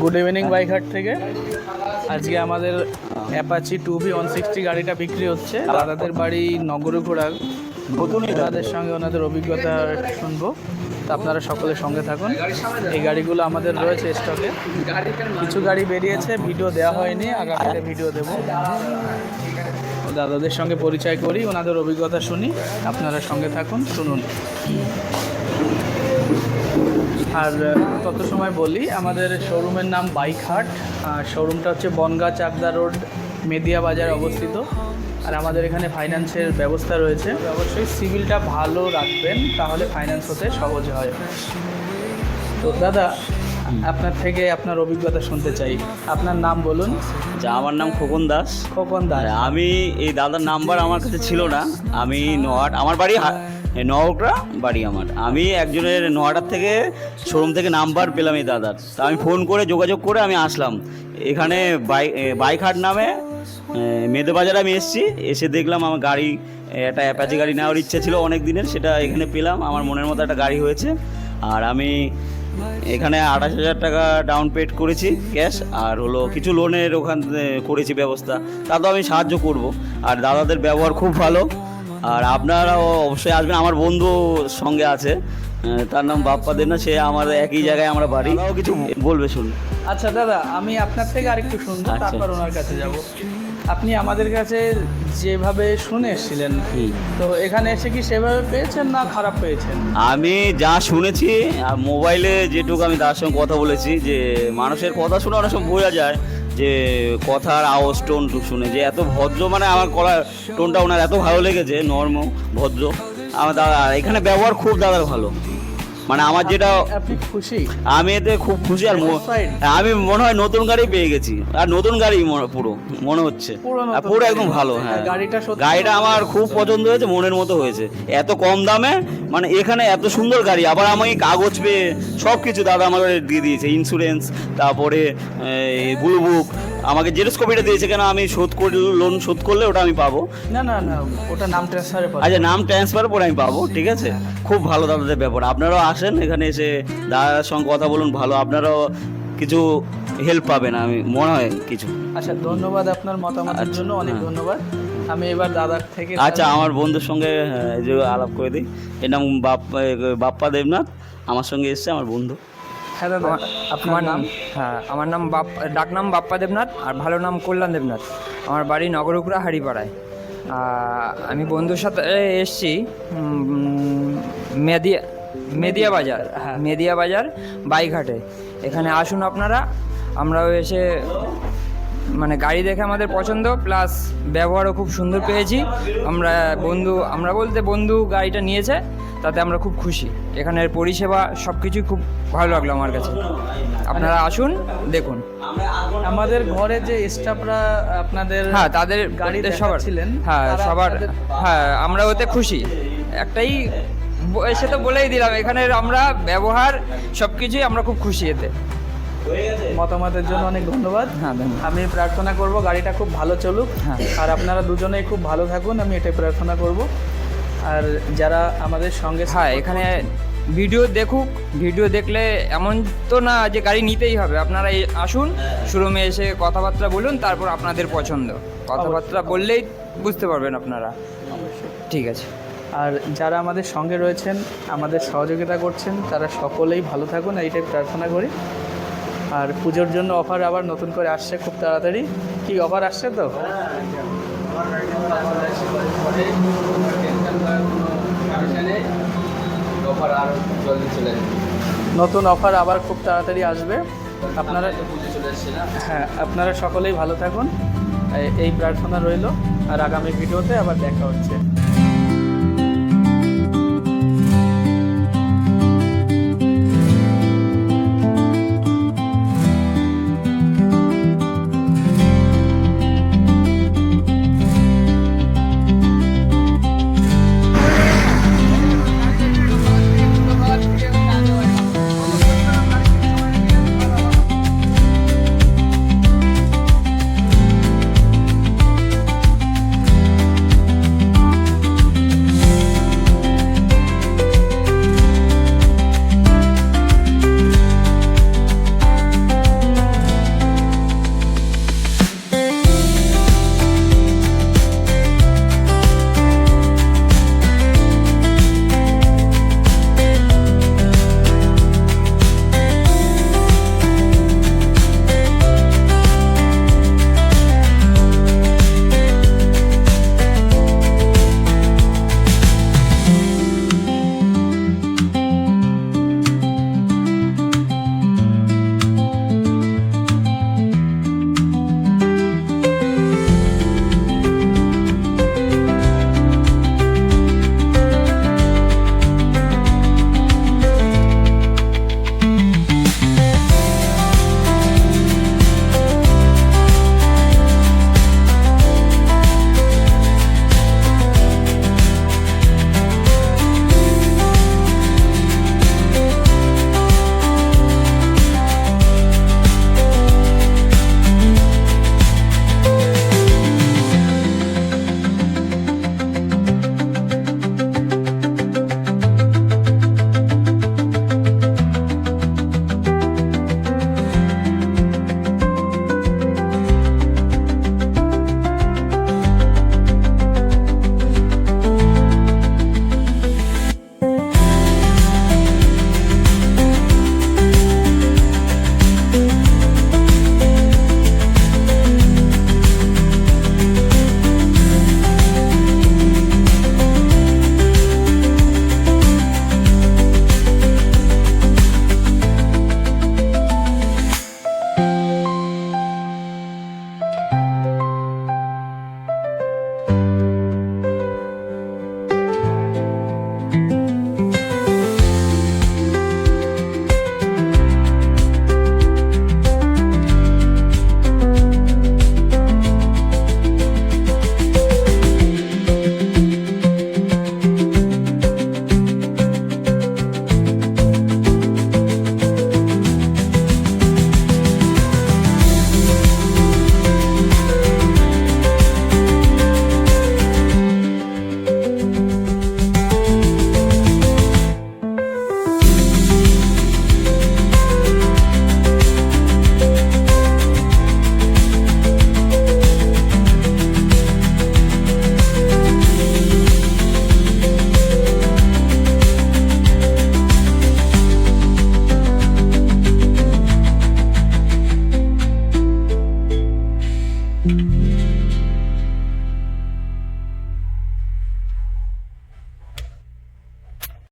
Good evening বাইকহাট থেকে। আজকে আমাদের Apache two V one sixty গাড়িটা বিক্রি হচ্ছে। দাদাদের বাড়ি নগরঘোড়া তাদের সঙ্গে ওনাদের অভিজ্ঞতা শুনব। তো আপনারা সকলের সঙ্গে থাকুন। এই গাড়িগুলো আমাদের রয়েছে স্টকে কিছু গাড়ি বেরিয়েছে ভিডিও দেওয়া হয়নি, আগামীতে ভিডিও দেব। দাদাদের সঙ্গে পরিচয় করি, ওনাদের অভিজ্ঞতা শুনি, আপনারা সঙ্গে থাকুন, শুনুন। আর তত সময় বলি আমাদের শোরুমের নাম বাইক হাট শোরুমটা হচ্ছে বনগা চাকদা রোড মেদিয়া বাজারে অবস্থিত। আর আমাদের এখানে ফাইন্যান্সের ব্যবস্থা রয়েছে। অবশ্যই সিভিলটা ভালো রাখবেন তাহলে ফাইন্যান্স হতে সহজ হয়। তো দাদা আপনার থেকে আপনার অভিজ্ঞতা শুনতে চাই। আপনার নাম বলুন। যা আমার নাম খোকন দাস। খোকন দাস। আমি এই দাদার নাম্বার আমার কাছে ছিল না। আমি নোয়াট আমার বাড়ি নওকরা বাড়ি আমার। আমি একজনের নোয়াটার থেকে শোরুম থেকে নাম্বার পেলাম এই দাদার। তা আমি ফোন করে যোগাযোগ করে আমি আসলাম। এখানে বাই বাইক হাট নামে মেদে বাজারে আমি এসেছি। এসে দেখলাম আমার গাড়ি একটা অ্যাপাচি গাড়ি নেওয়ার ইচ্ছে ছিল অনেক দিনের, সেটা এখানে পেলাম। আমার মনের মতো একটা গাড়ি হয়েছে। আর আমি এখানে আঠাশ হাজার টাকা ডাউন পেড করেছি ক্যাশ আর হলো কিছু লোনের ওখান করেছি ব্যবস্থা। তা তো আমি সাহায্য করব। আর দাদাদের ব্যবহার খুব ভালো। আর আপনারাও অবশ্যই আসবেন আমার বন্ধু সঙ্গে আছে তার নাম বাপ্পা দেবনা সে আমার একই জায়গায় আমরা বাড়ি। কিছু বলবে শুন আচ্ছা দাদা আমি আপনার থেকে আরেকটু শুনব আচ্ছা। তারপর ওনার কাছে যাব। আপনি আমাদের কাছে যেভাবে শুনে এসেছিলেন। তো এখানে এসে কি সেভাবে পেয়েছেন না খারাপ পেয়েছেন? আমি যা শুনেছি আর মোবাইলে যেটুকু আমি তার সঙ্গে কথা বলেছি যে মানুষের কথা শুনে অনেক সময় বোঝা যায় যে কথার আওয়াজ টোন শুনে যে এত ভদ্র মানে আমার কলা টোনটা ওনার এত ভালো লেগেছে নর্ম ভদ্র। আমার দাদা এখানে ব্যবহার খুব দাদার ভালো। মানে আমার যেটা আপনি খুশি? আমি এতে খুব খুশি আর আমি মনে হয় নতুন গাড়ি পেয়ে গেছি। আর নতুন গাড়ি পুরো মনে হচ্ছে। পুরো। একদম ভালো হ্যাঁ। গাড়িটা গাড়িটা আমার খুব পছন্দ হয়েছে মনের মতো হয়েছে। এত কম দামে মানে এখানে এত সুন্দর গাড়ি। আবার আমি কাগজ পেয়ে সব কিছু দাদা আমাকে দিয়ে দিয়েছে ইন্স্যুরেন্স তারপরে ব্লু বুক আমাকে জেরক্স কপিটা দিয়েছে কেন আমি শোধ করলে লোন শোধ করলে ওটা আমি পাবো? না না না ওটা নাম ট্রান্সফারে আচ্ছা নাম ট্রান্সফার পরে আমি পাবো ঠিক আছে? খুব ভালো দাদাদের ব্যাপার। আপনারাও আসেন এখানে এসে দাদার সঙ্গে কথা বলুন ভালো। আপনারাও কিছু হেল্প পাবেন আমি মনে হয় কিছু। আচ্ছা ধন্যবাদ আপনার মতামতের আচ্ছা, জন্য অনেক হ্যাঁ। ধন্যবাদ। আমি এবার দাদার থেকে আচ্ছা আমার বন্ধুর সঙ্গে যে আলাপ করে দিই। এর নাম বাপ্পা বাপ্পা দেবনাথ। আমার সঙ্গে এসছে আমার বন্ধু। হ্যাঁ আপনার আমার নাম? নাম হ্যাঁ আমার নাম বাপ ডাক নাম বাপ্পা দেবনাথ আর ভালো নাম কল্যাণ দেবনাথ। আমার বাড়ি নগরকুড়া হাড়িপাড়ায়। আমি বন্ধুর সাথে এসছি মেদিয়া মেদিয়া বাজার হ্যাঁ মেদিয়া বাজার বাইঘাটে। এখানে আসুন আপনারা আমরাও এসে মানে গাড়ি দেখে আমাদের পছন্দ প্লাস ব্যবহারও খুব সুন্দর পেয়েছি। আমরা বন্ধু আমরা বলতে বন্ধু গাড়িটা নিয়েছে তাতে আমরা খুব খুশি। এখানের পরিষেবা সব কিছুই খুব ভালো লাগল আমার কাছে। আপনারা আসুন দেখুন। আমাদের ঘরে যে স্টাফরা আপনাদের হ্যাঁ তাদের গাড়িতে সবার। ছিলেন হ্যাঁ সবার। হ্যাঁ আমরা ওতে খুশি। একটাই সে তো বলেই দিলাম এখানের আমরা ব্যবহার সব কিছুই আমরা খুব খুশি এতে। মতামতের জন্য অনেক ধন্যবাদ। হ্যাঁ আমি প্রার্থনা করব গাড়িটা খুব ভালো চলুক। হ্যাঁ। আর আপনারা দুজনেই খুব ভালো থাকুন আমি এটাই প্রার্থনা করব। আর যারা আমাদের সঙ্গে হ্যাঁ এখানে ভিডিও দেখুক ভিডিও দেখলে এমন তো না যে গাড়ি নিতেই হবে। আপনারা আসুন শোরুমে এসে কথাবার্তা বলুন তারপর আপনাদের পছন্দ। কথাবার্তা বললেই বুঝতে পারবেন আপনারা। ঠিক আছে। আর যারা আমাদের সঙ্গে রয়েছেন আমাদের সহযোগিতা করছেন তারা সকলেই ভালো থাকুন এইটাই প্রার্থনা করি। আর পুজোর জন্য অফার আবার নতুন করে আসছে খুব তাড়াতাড়ি। কি অফার আসছে তো? নতুন অফার আবার খুব তাড়াতাড়ি আসবে। আপনারা হ্যাঁ আপনারা সকলেই ভালো থাকুন। এই- প্রার্থনা রইল। আর আগামী ভিডিওতে আবার দেখা হচ্ছে।